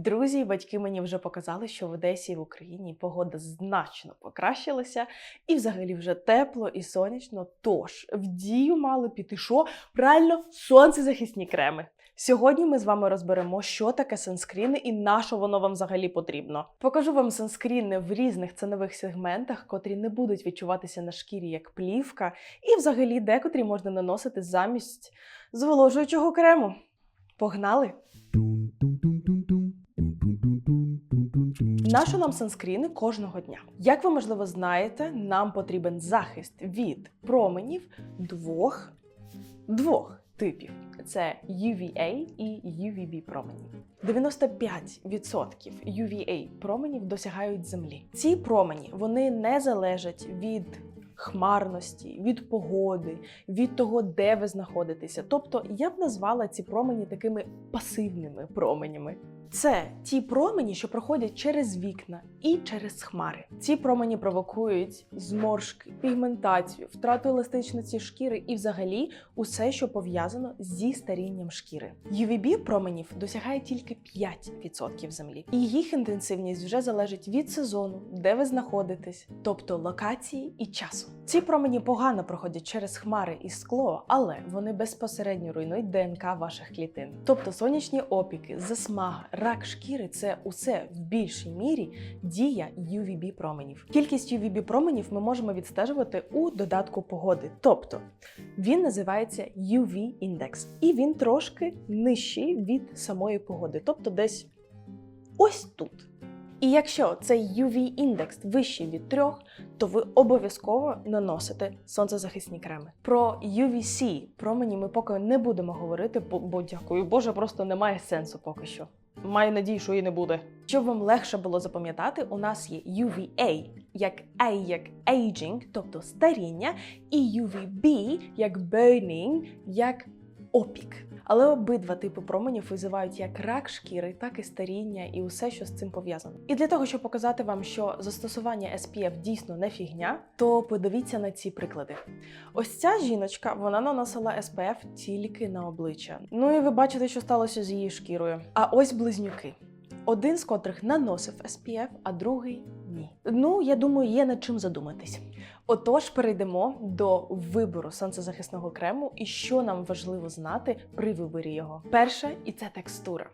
Друзі і батьки мені вже показали, що в Одесі і в Україні погода значно покращилася, і взагалі вже тепло і сонячно. Тож в дію мали піти що? Правильно, сонцезахисні креми. Сьогодні ми з вами розберемо, що таке санскріни і на що воно вам взагалі потрібно. Покажу вам санскріни в різних цінових сегментах, котрі не будуть відчуватися на шкірі як плівка, і взагалі декотрі можна наносити замість зволожуючого крему. Погнали! Нащо нам санскріни кожного дня? Як ви можливо знаєте, нам потрібен захист від променів двох, двох типів: це UVA і UVB променів. 95% UVA променів досягають землі. Ці промені вони не залежать від хмарності, від погоди, від того, де ви знаходитеся. Тобто я б назвала ці промені такими пасивними променями. Це ті промені, що проходять через вікна і через хмари. Ці промені провокують зморшки, пігментацію, втрату еластичності шкіри і, взагалі, усе, що пов'язано зі старінням шкіри. UVB променів досягає тільки 5% землі, і їх інтенсивність вже залежить від сезону, де ви знаходитесь, тобто локації і часу. Ці промені погано проходять через хмари і скло, але вони безпосередньо руйнують ДНК ваших клітин. Тобто сонячні опіки, засмага, рак шкіри це усе в більшій мірі дія UVB променів. Кількість UVB променів ми можемо відстежувати у додатку погоди. Тобто він називається UV індекс, і він трошки нижчий від самої погоди, тобто десь ось тут. І якщо цей UV-індекс вищий від 3, то ви обов'язково наносите сонцезахисні креми. Про UVC промені ми поки не будемо говорити, бо, бо дякую Боже, просто немає сенсу поки що. Маю надію, що і не буде. Щоб вам легше було запам'ятати, у нас є UVA, як A як aging, тобто старіння, і UVB як burning, як опік. Але обидва типи променів визивають як рак шкіри, так і старіння, і усе, що з цим пов'язано. І для того, щоб показати вам, що застосування SPF дійсно не фігня, то подивіться на ці приклади. Ось ця жіночка вона наносила SPF тільки на обличчя. Ну і ви бачите, що сталося з її шкірою. А ось близнюки. Один з котрих наносив SPF, а другий ні. Ну, я думаю, є над чим задуматись. Отож, перейдемо до вибору сонцезахисного крему і що нам важливо знати при виборі його. Перше, і це текстура.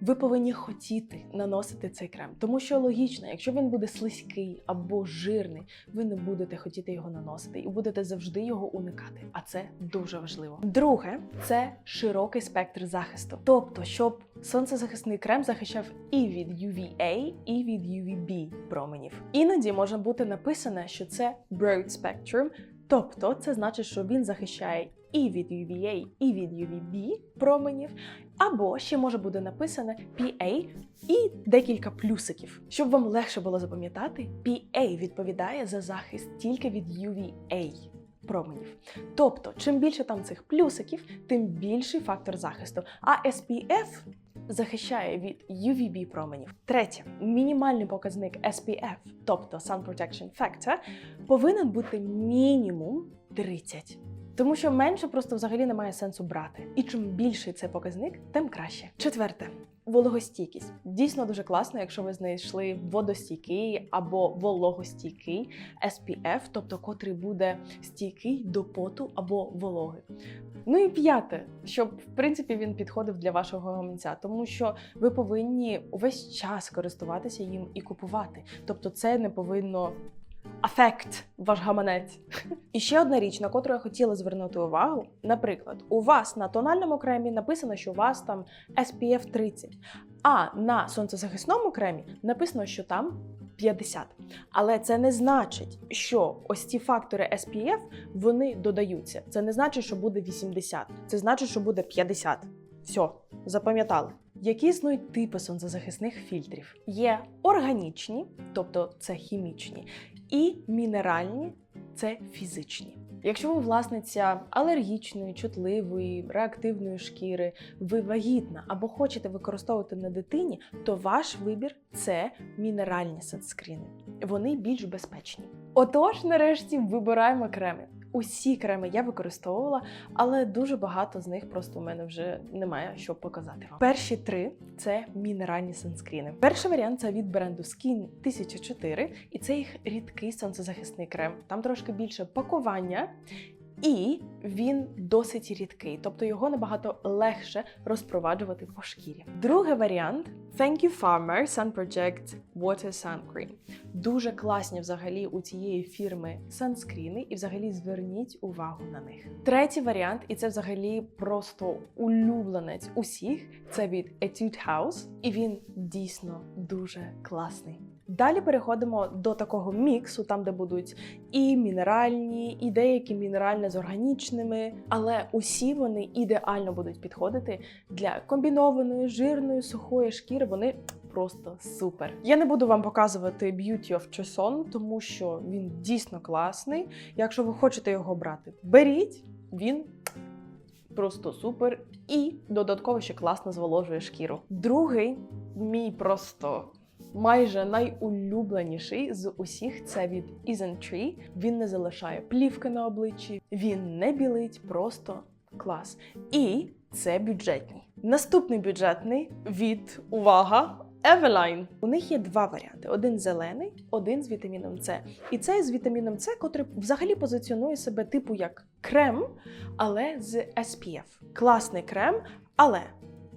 Ви повинні хотіти наносити цей крем, тому що логічно, якщо він буде слизький або жирний, ви не будете хотіти його наносити і будете завжди його уникати. А це дуже важливо. Друге, це широкий спектр захисту, тобто, щоб сонцезахисний крем захищав і від UVA, і від UVB променів. Іноді може бути написане, що це broad spectrum, тобто це значить, що він захищає і від UVA, і від UVB променів, або ще може бути написане PA і декілька плюсиків. Щоб вам легше було запам'ятати, PA відповідає за захист тільки від UVA. Променів. Тобто, чим більше там цих плюсиків, тим більший фактор захисту. А SPF захищає від UVB променів. Третє, мінімальний показник SPF, тобто Sun Protection Factor, повинен бути мінімум 30. Тому що менше просто взагалі немає сенсу брати. І чим більший цей показник, тим краще. Четверте. Вологостійкість дійсно дуже класно, якщо ви знайшли водостійкий або вологостійкий SPF, тобто котрий буде стійкий до поту або вологи. Ну і п'яте, щоб в принципі він підходив для вашого гаманця, тому що ви повинні увесь час користуватися їм і купувати. Тобто, це не повинно афект ваш гаманець. І ще одна річ, на котру я хотіла звернути увагу. Наприклад, у вас на тональному кремі написано, що у вас там SPF 30, а на сонцезахисному кремі написано, що там 50. Але це не значить, що ось ці фактори SPF вони додаються. Це не значить, що буде 80. Це значить, що буде 50. Все, запам'ятали. Які існують типи сонцезахисних фільтрів? Є органічні, тобто це хімічні, і мінеральні це фізичні. Якщо ви власниця алергічної, чутливої, реактивної шкіри, ви вагітна або хочете використовувати на дитині, то ваш вибір це мінеральні санскріни. Вони більш безпечні. Отож, нарешті, вибираємо креми. Усі креми я використовувала, але дуже багато з них просто у мене вже немає що показати вам. Перші три це мінеральні санскріни. Перший варіант це від бренду Skin 1004, і це їх рідкий сонцезахисний крем. Там трошки більше пакування. І він досить рідкий, тобто його набагато легше розпроваджувати по шкірі. Другий варіант Thank You Farmer Sun Project Water Sun Cream. Дуже класні взагалі у цієї фірми санскріни, і взагалі зверніть увагу на них. Третій варіант, і це взагалі просто улюбленець усіх. Це від Etude House, і він дійсно дуже класний. Далі переходимо до такого міксу, там де будуть і мінеральні, і деякі мінеральні з органічними, але усі вони ідеально будуть підходити для комбінованої жирної сухої шкіри. Вони просто супер. Я не буду вам показувати Beauty of Choson, тому що він дійсно класний. Якщо ви хочете його брати, беріть він. Просто супер і додатково ще класно зволожує шкіру. Другий мій просто майже найулюбленіший з усіх це від Isn't Він не залишає плівки на обличчі, він не білить, просто клас. І це бюджетний. Наступний бюджетний від увага. Eveline. У них є два варіанти: один зелений, один з вітаміном С. І цей з вітаміном С, котрий взагалі позиціонує себе типу як крем, але з SPF. Класний крем, але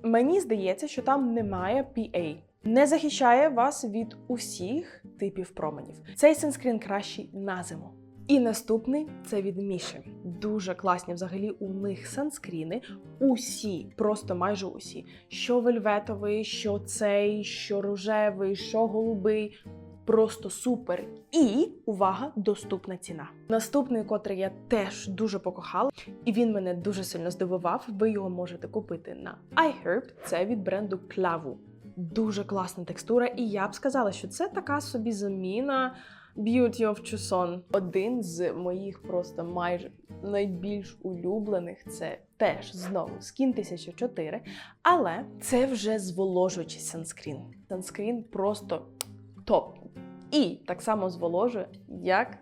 мені здається, що там немає PA. Не захищає вас від усіх типів променів. Цей санскрін кращий на зиму. І наступний це від Міші. Дуже класні взагалі у них санскріни. Усі, просто майже усі. Що вельветовий, що цей, що рожевий, що голубий. Просто супер. І увага, доступна ціна. Наступний, котрий я теж дуже покохала, і він мене дуже сильно здивував. Ви його можете купити на iHerb. Це від бренду Клаву. Дуже класна текстура, і я б сказала, що це така собі заміна Beauty of Chuson. Один з моїх просто майже найбільш улюблених це теж знову Skin 1004, але це вже зволожуючий санскрін. Санскрін просто топ. І так само зволожує, як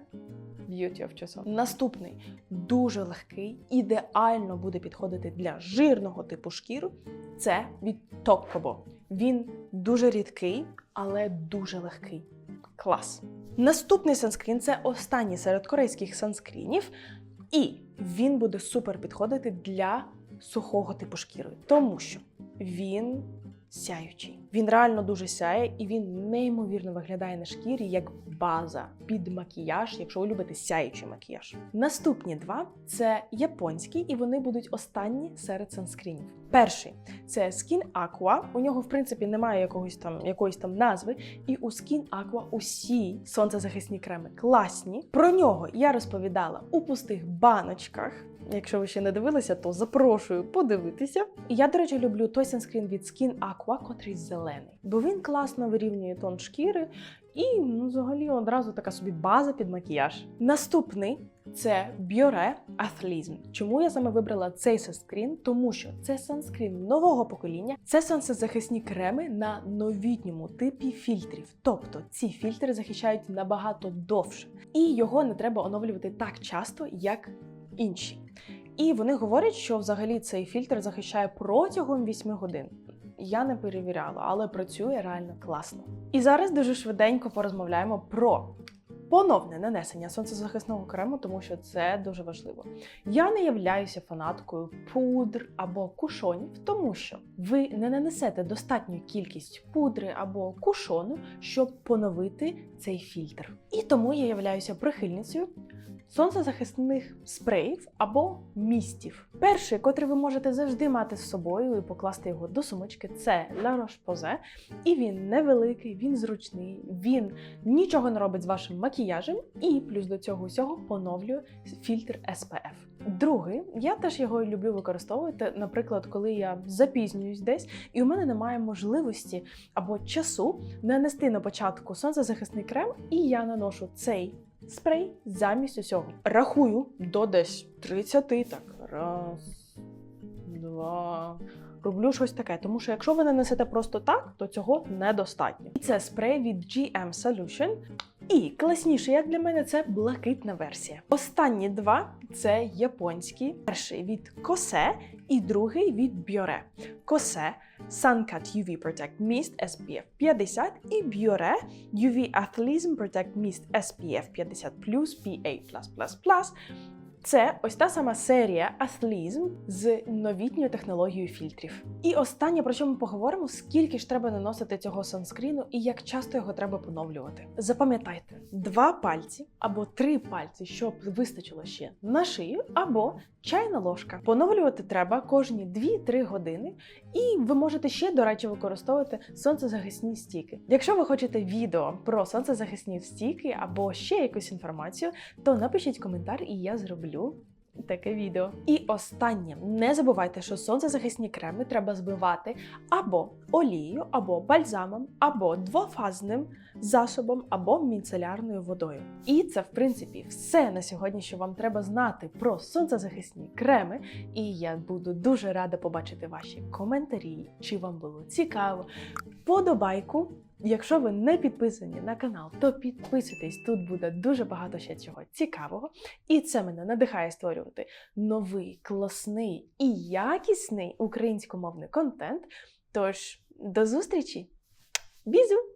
Beauty of Chuson. Наступний дуже легкий, ідеально буде підходити для жирного типу шкіру. Це від Tokobo. Він дуже рідкий, але дуже легкий. Клас. Наступний санскрін це останній серед корейських санскрінів, і він буде супер підходити для сухого типу шкіри, тому що він сяючий. Він реально дуже сяє, і він неймовірно виглядає на шкірі як база під макіяж, якщо ви любите сяючий макіяж. Наступні два це японські, і вони будуть останні серед санскрінів. Перший це Skin Aqua. У нього, в принципі, немає якогось там якоїсь там назви. І у Skin Aqua усі сонцезахисні креми класні. Про нього я розповідала у пустих баночках. Якщо ви ще не дивилися, то запрошую подивитися. І я, до речі, люблю той санскрін від Skin Aqua, котрий зелений, бо він класно вирівнює тон шкіри і ну, взагалі одразу така собі база під макіяж. Наступний це Biore Athleism. Чому я саме вибрала цей санскрін? Тому що це санскрін нового покоління, це сонцезахисні креми на новітньому типі фільтрів. Тобто ці фільтри захищають набагато довше, і його не треба оновлювати так часто, як інші. І вони говорять, що взагалі цей фільтр захищає протягом 8 годин. Я не перевіряла, але працює реально класно. І зараз дуже швиденько порозмовляємо про поновне нанесення сонцезахисного крему, тому що це дуже важливо. Я не являюся фанаткою пудр або кушонів, тому що ви не нанесете достатню кількість пудри або кушону, щоб поновити цей фільтр. І тому я являюся прихильницею сонцезахисних спреїв або містів. Перший, котрий ви можете завжди мати з собою і покласти його до сумочки, це La Roche-Posay. І він невеликий, він зручний, він нічого не робить з вашим макіяжем, і плюс до цього усього поновлює фільтр SPF. Другий, я теж його люблю використовувати, наприклад, коли я запізнююсь десь, і у мене немає можливості або часу нанести на початку сонцезахисний крем, і я наношу цей спрей замість усього. Рахую до десь 30, так, раз, два. Роблю щось таке, тому що якщо ви не несете просто так, то цього недостатньо. І це спрей від GM Solution. І класніше, як для мене, це блакитна версія. Останні два це японські. Перший від Косе і другий від Бьоре. Косе Suncut UV Protect Mist SPF 50 і Бьоре UV Athleism Protect Mist SPF 50 PA+++. Це ось та сама серія Athleism з новітньою технологією фільтрів. І останнє, про що ми поговоримо, скільки ж треба наносити цього санскріну і як часто його треба поновлювати. Запам'ятайте, два пальці або три пальці, щоб вистачило ще на шию, або чайна ложка. Поновлювати треба кожні 2-3 години, і ви можете ще, до речі, використовувати сонцезахисні стіки. Якщо ви хочете відео про сонцезахисні стіки або ще якусь інформацію, то напишіть коментар, і я зроблю. Таке відео. І останнє, не забувайте, що сонцезахисні креми треба збивати або олією, або бальзамом, або двофазним засобом, або міцелярною водою. І це, в принципі, все на сьогодні, що вам треба знати про сонцезахисні креми. І я буду дуже рада побачити ваші коментарі, чи вам було цікаво. Подобайку. Якщо ви не підписані на канал, то підписуйтесь, тут буде дуже багато ще чого цікавого. І це мене надихає створювати новий, класний і якісний українськомовний контент. Тож, до зустрічі! Бізу!